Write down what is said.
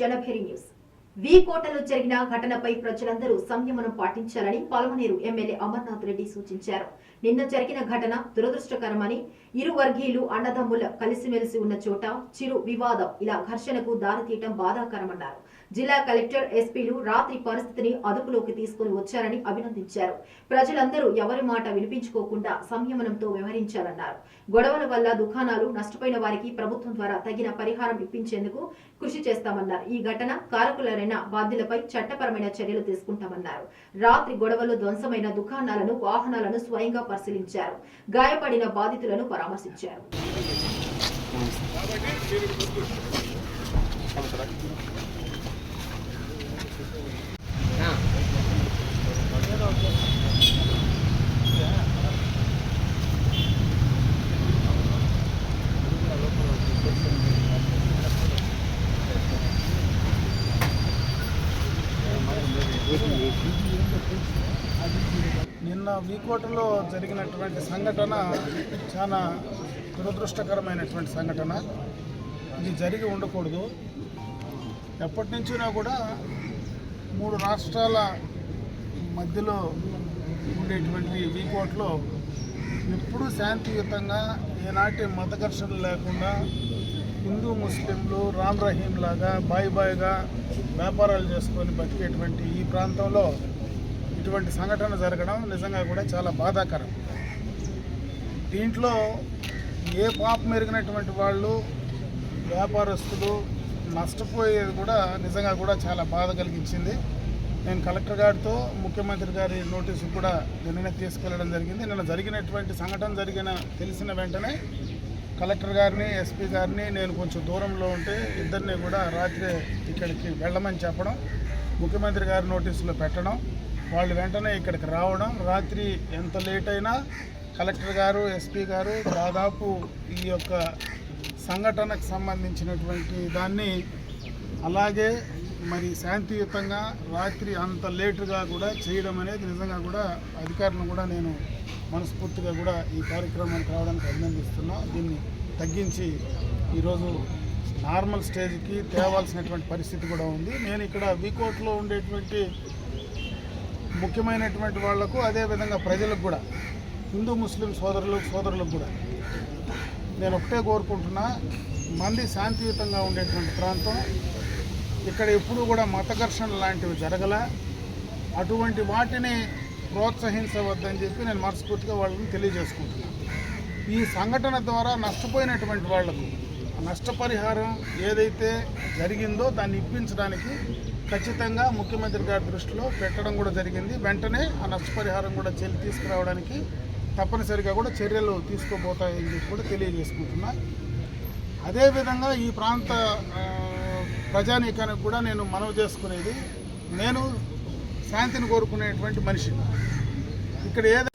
Janabheri news. వి కోటలో జరిగిన ఘటనపై ప్రజలందరూ సంయమనం పాటించాలని పలమనేరు ఎమ్మెల్యే అమర్నాథ్ రెడ్డి సూచించారు. నిన్న జరిగిన ఘటన దురదృష్టకరమని ఇరు వర్గీయులు అన్నదమ్ముల కలిసిమెలిసి ఉన్న చోట చిరు వివాదం ఇలా ఘర్షణకు దారితీయటం బాధాకరమన్నారు. జిల్లా కలెక్టర్ ఎస్పీలు రాత్రి పరిస్థితిని అదుపులోకి తీసుకుని వచ్చారని అభినందించారు. ప్రజలందరూ ఎవరి మాట వినిపించుకోకుండా సంయమనంతో వ్యవహరించాలన్నారు. గొడవల వల్ల దుకాణాలు నష్టపోయిన వారికి ప్రభుత్వం ద్వారా తగిన పరిహారం ఇప్పించేందుకు కృషి చేస్తామన్నారు. ఈ ఘటన కారకులైన బాధ్యులపై చట్టపరమైన చర్యలు తీసుకుంటామన్నారు. రాత్రి గొడవలు ధ్వంసమైన దుకాణాలను వాహనాలను స్వయంగా పరిశీలించారు. గాయపడిన బాధితులను పరామర్శించారు. నిన్న వీకోటలో జరిగినటువంటి సంఘటన చాలా దురదృష్టకరమైనటువంటి సంఘటన. ఇది జరిగి ఉండకూడదు. ఎప్పటి నుంచినా కూడా మూడు రాష్ట్రాల మధ్యలో ఉండేటువంటి వీకోట్లో ఎప్పుడూ శాంతియుతంగా ఏనాటి మత ఘర్షణ లేకుండా హిందూ ముస్లింలు రామ్ రహీం లాగా బాయ్ బాయ్గా వ్యాపారాలు చేసుకొని బతికేటువంటి ఈ ప్రాంతంలో ఇటువంటి సంఘటన జరగడం నిజంగా కూడా చాలా బాధాకరం. దీంట్లో ఏ పాపం ఎరిగినటువంటి వాళ్ళు వ్యాపారస్తులు నష్టపోయేది కూడా నిజంగా కూడా చాలా బాధ కలిగించింది. నేను కలెక్టర్ గారితో ముఖ్యమంత్రి గారి నోటీసు కూడా నిన్న తీసుకెళ్ళడం జరిగింది. నిన్న జరిగినటువంటి సంఘటన జరిగిన తెలిసిన వెంటనే కలెక్టర్ గారిని ఎస్పీ గారిని నేను కొంచెం దూరంలో ఉంటే ఇద్దరిని కూడా రాత్రి ఇక్కడికి వెళ్ళమని చెప్పడం ముఖ్యమంత్రి గారి నోటీసులో పెట్టడం వాళ్ళు వెంటనే ఇక్కడికి రావడం. రాత్రి ఎంత లేట్ అయినా కలెక్టర్ గారు ఎస్పీ గారు దాదాపు ఈ యొక్క సంఘటనకు సంబంధించినటువంటి దాన్ని అలాగే మరి శాంతియుతంగా రాత్రి అంత లేటుగా కూడా చేయడం అనేది నిజంగా కూడా అధికారులను కూడా నేను మనస్ఫూర్తిగా కూడా ఈ కార్యక్రమానికి రావడానికి అభినందిస్తున్నా. దీన్ని తగ్గించి ఈరోజు నార్మల్ స్టేజ్కి తేవాల్సినటువంటి పరిస్థితి కూడా ఉంది. నేను ఇక్కడ వీకోట్లో ఉండేటువంటి ముఖ్యమైనటువంటి వాళ్ళకు అదేవిధంగా ప్రజలకు కూడా హిందూ ముస్లిం సోదరులు సోదరులకు కూడా నేను ఒకటే కోరుకుంటున్నా మంది శాంతియుతంగా ఉండేటువంటి ప్రాంతం. ఇక్కడ ఎప్పుడూ కూడా మత ఘర్షణ లాంటివి జరగల అటువంటి వాటిని ప్రోత్సహించవద్దని చెప్పి నేను మనస్ఫూర్తిగా వాళ్ళని తెలియజేసుకుంటున్నాను ఈ సంఘటన ద్వారా నష్టపోయినటువంటి వాళ్ళకు నష్టపరిహారం ఏదైతే జరిగిందో దాన్ని ఇప్పించడానికి ఖచ్చితంగా ముఖ్యమంత్రి గారి దృష్టిలో పెట్టడం కూడా జరిగింది. వెంటనే ఆ నష్టపరిహారం కూడా చెల్లి తీసుకురావడానికి తప్పనిసరిగా కూడా చర్యలు తీసుకోబోతాయని చెప్పి కూడా తెలియజేసుకుంటున్నా. అదేవిధంగా ఈ ప్రాంత ప్రజానీకానికి కూడా నేను మనవి చేసుకునేది నేను శాంతిని కోరుకునేటువంటి మనిషి ఇక్కడ ఏదైనా